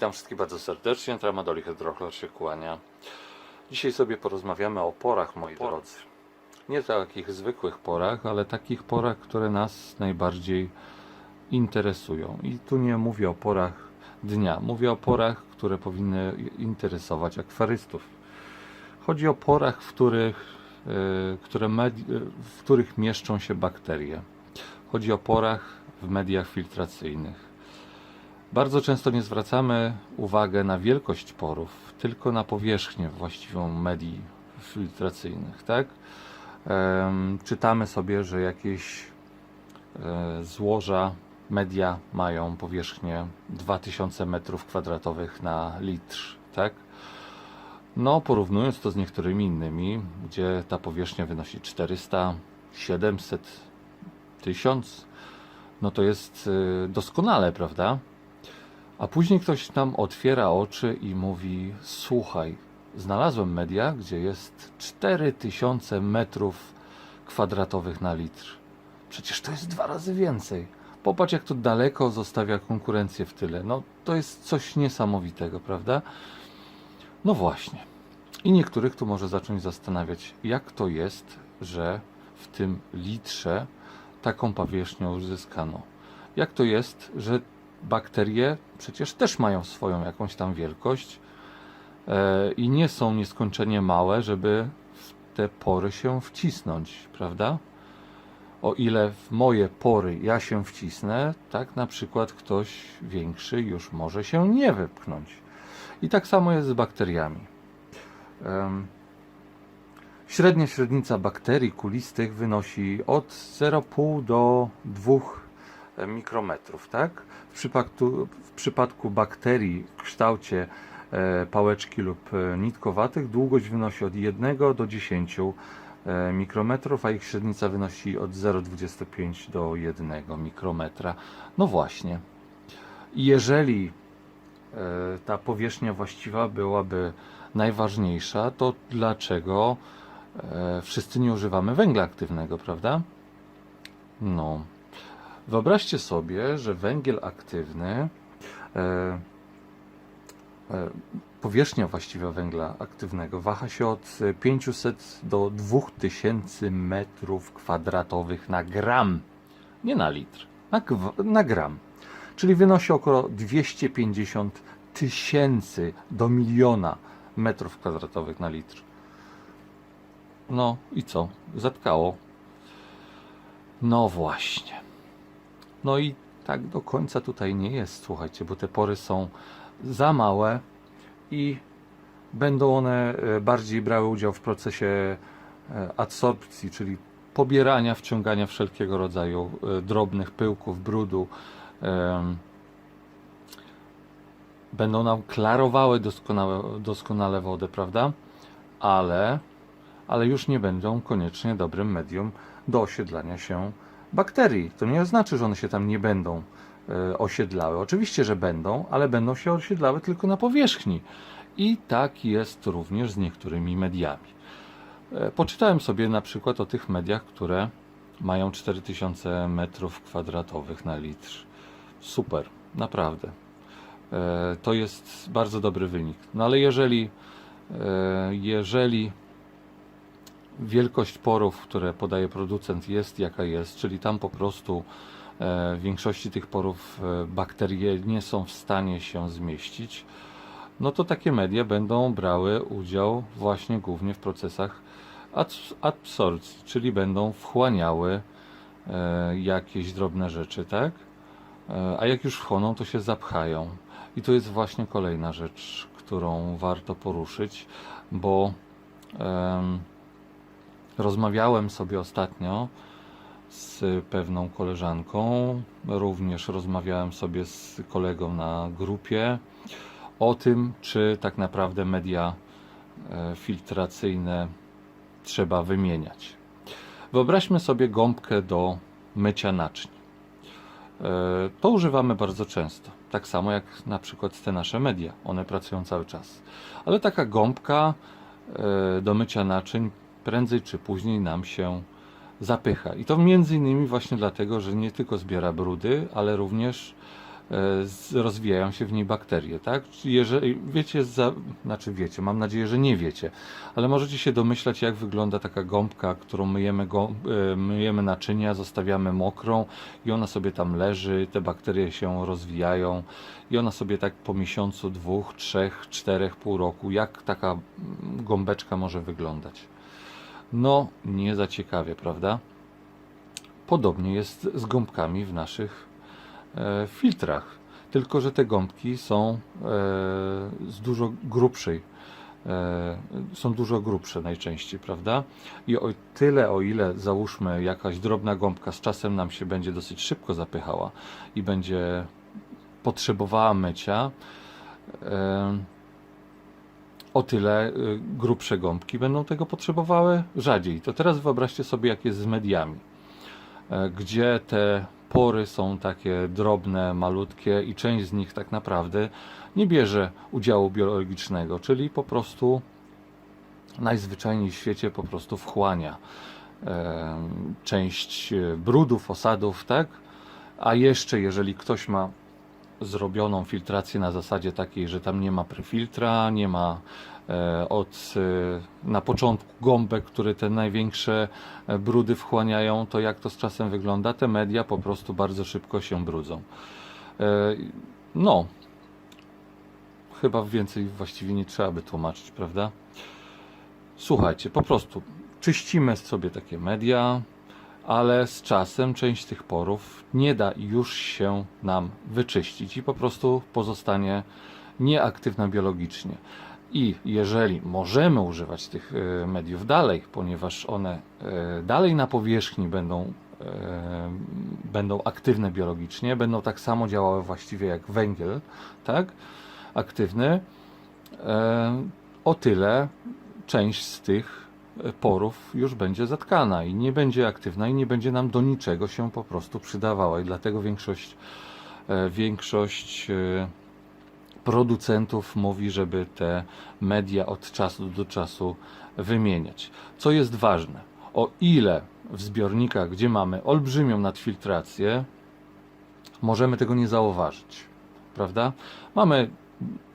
Witam wszystkich bardzo serdecznie, Tramadoli Hydrochlar się kłania. Dzisiaj sobie porozmawiamy o porach, moi drodzy. Nie takich zwykłych porach, ale takich porach, które nas najbardziej interesują. I tu nie mówię o porach dnia, mówię o porach, które powinny interesować akwarystów. Chodzi o porach, w których, e, które e, w których mieszczą się bakterie. Chodzi o porach w mediach filtracyjnych. Bardzo często nie zwracamy uwagi na wielkość porów, tylko na powierzchnię właściwą medii filtracyjnych, tak? Czytamy sobie, że jakieś e, złoża media mają powierzchnię 2000 m2 na litr, tak? No, porównując to z niektórymi innymi, gdzie ta powierzchnia wynosi 400, 700, 1000, no to jest y, doskonale, prawda? A później ktoś nam otwiera oczy i mówi: Słuchaj, znalazłem media, gdzie jest 4000 metrów kwadratowych na litr. Przecież to jest dwa razy więcej. Popatrz, jak to daleko zostawia konkurencję w tyle. No, to jest coś niesamowitego, prawda? No właśnie. I niektórych tu może zacząć zastanawiać, jak to jest, że w tym litrze taką powierzchnię uzyskano. Jak to jest, że bakterie przecież też mają swoją jakąś tam wielkość e, i nie są nieskończenie małe, żeby w te pory się wcisnąć, prawda? O ile w moje pory ja się wcisnę, tak na przykład ktoś większy już może się nie wypchnąć. I tak samo jest z bakteriami. Średnia średnica bakterii kulistych wynosi od 0,5 do 2 mikrometrów, tak? W przypadku, w przypadku bakterii w kształcie e, pałeczki lub e, nitkowatych długość wynosi od 1 do 10 e, mikrometrów, a ich średnica wynosi od 0,25 do 1 mikrometra. No właśnie. Jeżeli ta powierzchnia właściwa byłaby najważniejsza, to dlaczego wszyscy nie używamy węgla aktywnego, prawda? No. Wyobraźcie sobie, że węgiel aktywny, e, e, powierzchnia właściwa węgla aktywnego waha się od 500 do 2000 metrów kwadratowych na gram. Nie na litr, na, na gram. Czyli wynosi około 250 tysięcy do miliona metrów kwadratowych na litr. No i co? Zatkało. No właśnie. No i tak do końca tutaj nie jest, słuchajcie, bo te pory są za małe i będą one e, bardziej brały udział w procesie e, adsorpcji, czyli pobierania, wciągania wszelkiego rodzaju e, drobnych pyłków, brudu. Będą nam klarowały doskonałe, doskonale wodę, prawda? Ale, ale już nie będą koniecznie dobrym medium do osiedlania się bakterii. To nie znaczy, że one się tam nie będą e, osiedlały. Oczywiście, że będą, ale będą się osiedlały tylko na powierzchni. I tak jest również z niektórymi mediami. E, Poczytałem sobie na przykład o tych mediach, które mają 4000 metrów kwadratowych na litr. Super, naprawdę. E, To jest bardzo dobry wynik. No ale jeżeli, jeżeli wielkość porów, które podaje producent jest jaka jest, czyli tam po prostu e, w większości tych porów e, bakterie nie są w stanie się zmieścić, no to takie media będą brały udział właśnie głównie w procesach absorpcji, czyli będą wchłaniały e, jakieś drobne rzeczy, tak? A jak już wchłoną, to się zapchają. I to jest właśnie kolejna rzecz, którą warto poruszyć, bo em, rozmawiałem sobie ostatnio z pewną koleżanką, również rozmawiałem sobie z kolegą na grupie o tym, czy tak naprawdę media e, filtracyjne trzeba wymieniać. Wyobraźmy sobie gąbkę do mycia naczyń. E, To używamy bardzo często. Tak samo jak na przykład te nasze media. One pracują cały czas. Ale taka gąbka e, do mycia naczyń prędzej czy później nam się zapycha. I to między innymi właśnie dlatego, że nie tylko zbiera brudy, ale również e, rozwijają się w niej bakterie, tak? Jeżeli wiecie, za, znaczy wiecie, mam nadzieję, że nie wiecie, ale możecie się domyślać, jak wygląda taka gąbka, którą myjemy, go, e, myjemy naczynia, zostawiamy mokrą i ona sobie tam leży, te bakterie się rozwijają i ona sobie tak po miesiącu, dwóch, trzech, czterech, pół roku, jak taka gąbeczka może wyglądać. No, nie za ciekawie, prawda? Podobnie jest z gąbkami w naszych e, filtrach. Tylko, że te gąbki są e, z dużo grubszej, e, są dużo grubsze najczęściej, prawda? I o tyle, o ile załóżmy jakaś drobna gąbka z czasem nam się będzie dosyć szybko zapychała i będzie potrzebowała mycia, e, o tyle y, grubsze gąbki będą tego potrzebowały rzadziej. To teraz wyobraźcie sobie, jak jest z mediami, e, gdzie te pory są takie drobne, malutkie i część z nich tak naprawdę nie bierze udziału biologicznego, czyli po prostu najzwyczajniej w świecie po prostu wchłania e, część e, brudów, osadów, tak? A jeszcze jeżeli ktoś ma zrobioną filtrację na zasadzie takiej, że tam nie ma prefiltra, nie ma e, od e, na początku gąbek, które te największe e, brudy wchłaniają, to jak to z czasem wygląda? Te media po prostu bardzo szybko się brudzą. No, chyba więcej właściwie nie trzeba by tłumaczyć, prawda? Słuchajcie, po prostu czyścimy sobie takie media, ale z czasem część tych porów nie da już się nam wyczyścić i po prostu pozostanie nieaktywna biologicznie. I jeżeli możemy używać tych e, mediów dalej, ponieważ one e, dalej na powierzchni będą, e, będą aktywne biologicznie, będą tak samo działały właściwie jak węgiel, tak? Aktywny, o tyle część z tych porów już będzie zatkana i nie będzie aktywna i nie będzie nam do niczego się po prostu przydawała i dlatego większość e, większość e, producentów mówi, żeby te media od czasu do czasu wymieniać. Co jest ważne, o ile w zbiornikach, gdzie mamy olbrzymią nadfiltrację, możemy tego nie zauważyć, prawda? Mamy,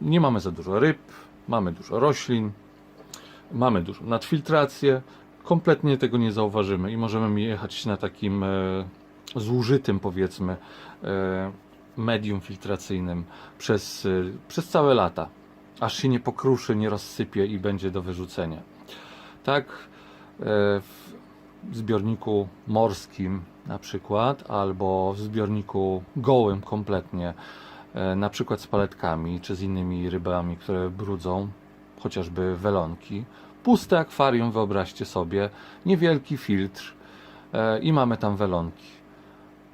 nie mamy za dużo ryb, mamy dużo roślin, mamy dużą nadfiltrację, kompletnie tego nie zauważymy i możemy jechać na takim e, zużytym, powiedzmy, e, medium filtracyjnym przez, e, przez całe lata, aż się nie pokruszy, nie rozsypie i będzie do wyrzucenia. Tak, e, w zbiorniku morskim na przykład, albo w zbiorniku gołym kompletnie, e, na przykład z paletkami, czy z innymi rybami, które brudzą, chociażby welonki. Puste akwarium, wyobraźcie sobie, niewielki filtr e, i mamy tam welonki.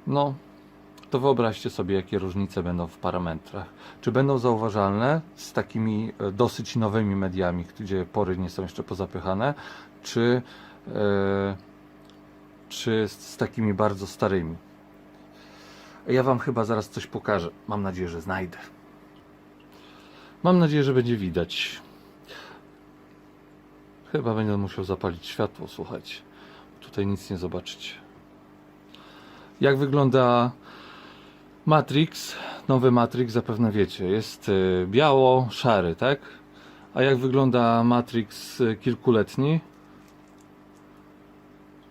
No, to wyobraźcie sobie, jakie różnice będą w parametrach. Czy będą zauważalne z takimi e, dosyć nowymi mediami, gdzie pory nie są jeszcze pozapychane, czy, e, czy z, z takimi bardzo starymi? Ja Wam chyba zaraz coś pokażę. Mam nadzieję, że znajdę. Mam nadzieję, że będzie widać. Chyba będę musiał zapalić światło, słuchajcie. Tutaj nic nie zobaczycie. Jak wygląda Matrix? Nowy Matrix zapewne wiecie. Jest y, biało, szary, tak? A jak wygląda Matrix y, kilkuletni?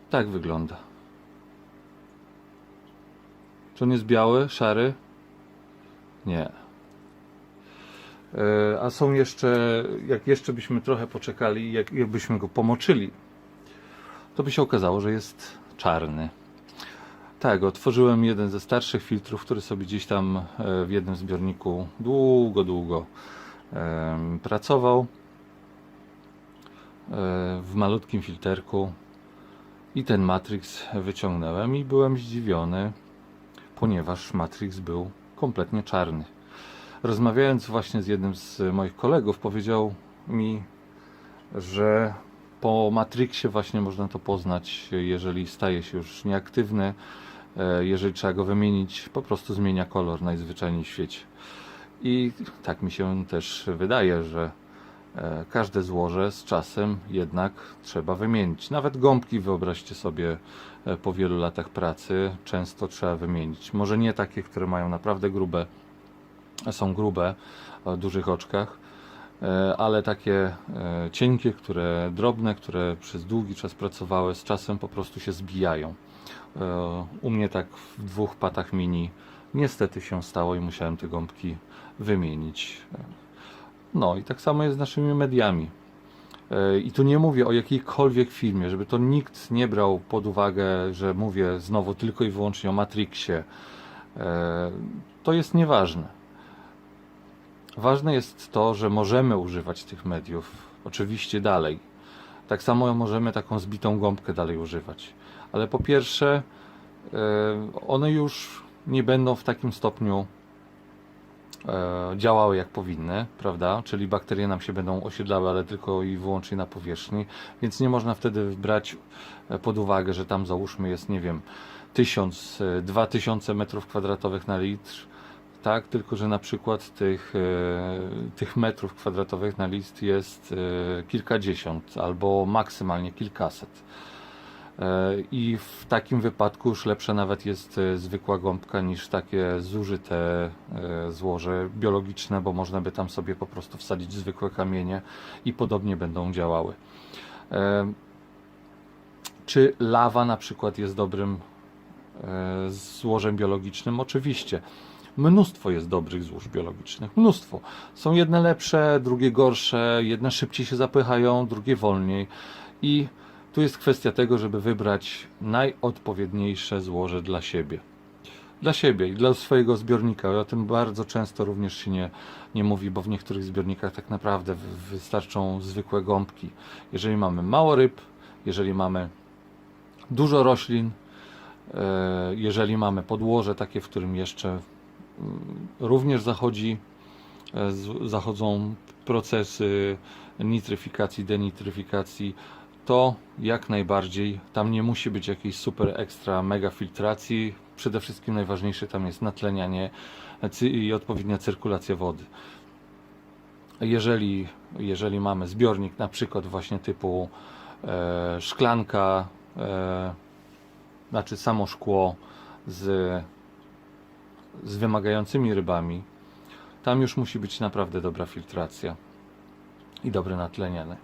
Tak wygląda. Czy on jest biały, szary? Nie. E, A są jeszcze, jak jeszcze byśmy trochę poczekali, jak, jakbyśmy go pomoczyli, to by się okazało, że jest czarny. Tak, otworzyłem jeden ze starszych filtrów, który sobie gdzieś tam e, w jednym zbiorniku długo, długo em, pracował. E, W malutkim filterku. I ten Matrix wyciągnąłem i byłem zdziwiony, ponieważ Matrix był kompletnie czarny rozmawiając właśnie z jednym z moich kolegów, powiedział mi, że po Matrixie właśnie można to poznać, jeżeli staje się już nieaktywny, e, jeżeli trzeba go wymienić, po prostu zmienia kolor najzwyczajniej w świecie. I tak mi się też wydaje, że E, Każde złoże z czasem jednak trzeba wymienić. Nawet gąbki, wyobraźcie sobie, e, po wielu latach pracy często trzeba wymienić. Może nie takie, które mają naprawdę grube, są grube, o dużych oczkach, e, ale takie e, cienkie, które drobne, które przez długi czas pracowały, z czasem po prostu się zbijają. E, U mnie tak w dwóch patach mini niestety się stało i musiałem te gąbki wymienić. No i tak samo jest z naszymi mediami. I tu nie mówię o jakiejkolwiek filmie, żeby to nikt nie brał pod uwagę, że mówię znowu tylko i wyłącznie o Matrixie. To jest nieważne. Ważne jest to, że możemy używać tych mediów, oczywiście dalej. Tak samo możemy taką zbitą gąbkę dalej używać. Ale po pierwsze, e, one już nie będą w takim stopniu e, działały jak powinny, prawda? Czyli bakterie nam się będą osiedlały, ale tylko i wyłącznie na powierzchni, więc nie można wtedy brać e, pod uwagę, że tam załóżmy jest, nie wiem, 1000, e, 2000 metrów kwadratowych na litr, tak? Tylko, że na przykład tych, e, tych metrów kwadratowych na list jest e, kilkadziesiąt albo maksymalnie kilkaset. E, I w takim wypadku już lepsza nawet jest zwykła gąbka niż takie zużyte złoże biologiczne, bo można by tam sobie po prostu wsadzić zwykłe kamienie i podobnie będą działały. Czy lawa na przykład jest dobrym złożem biologicznym? Oczywiście. Mnóstwo jest dobrych złóż biologicznych, mnóstwo. Są jedne lepsze, drugie gorsze, jedne szybciej się zapychają, drugie wolniej. I tu jest kwestia tego, żeby wybrać najodpowiedniejsze złoże dla siebie. Dla siebie i dla swojego zbiornika. O tym bardzo często również się nie, nie mówi, bo w niektórych zbiornikach tak naprawdę wy- wystarczą zwykłe gąbki. Jeżeli mamy mało ryb, jeżeli mamy dużo roślin, e, jeżeli mamy podłoże takie, w którym jeszcze również zachodzi, e, zachodzą procesy nitryfikacji, denitryfikacji, to jak najbardziej tam nie musi być jakiejś super ekstra mega filtracji. Przede wszystkim najważniejsze tam jest natlenianie cy- i odpowiednia cyrkulacja wody. Jeżeli, jeżeli mamy zbiornik na przykład właśnie typu e, szklanka, e, znaczy samo szkło z, z wymagającymi rybami, tam już musi być naprawdę dobra filtracja i dobre natlenianie.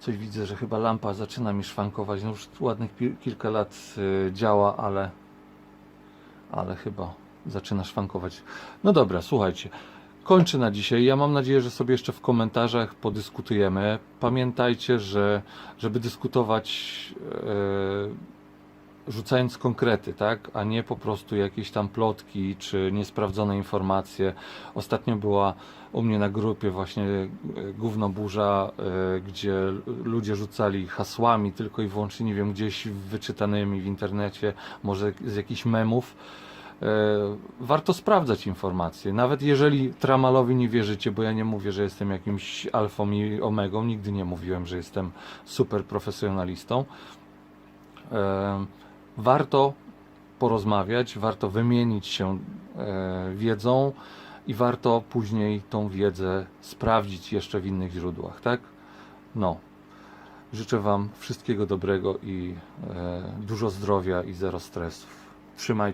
Coś widzę, że chyba lampa zaczyna mi szwankować. No już ładnych kilka lat y, działa, ale, ale chyba zaczyna szwankować. No dobra, słuchajcie. Kończę na dzisiaj. Ja mam nadzieję, że sobie jeszcze w komentarzach podyskutujemy. Pamiętajcie, że żeby dyskutować e, rzucając konkrety, tak, a nie po prostu jakieś tam plotki czy niesprawdzone informacje. Ostatnio była u mnie na grupie właśnie e, gówno burza, e, gdzie ludzie rzucali hasłami tylko i wyłącznie, nie wiem, gdzieś wyczytanymi w internecie, może z jakichś memów. E, Warto sprawdzać informacje, nawet jeżeli Tramalowi nie wierzycie, bo ja nie mówię, że jestem jakimś alfą i omegą, nigdy nie mówiłem, że jestem super profesjonalistą. Warto porozmawiać, warto wymienić się e, wiedzą i warto później tą wiedzę sprawdzić jeszcze w innych źródłach, tak? No. Życzę Wam wszystkiego dobrego i e, dużo zdrowia i zero stresów. Trzymajcie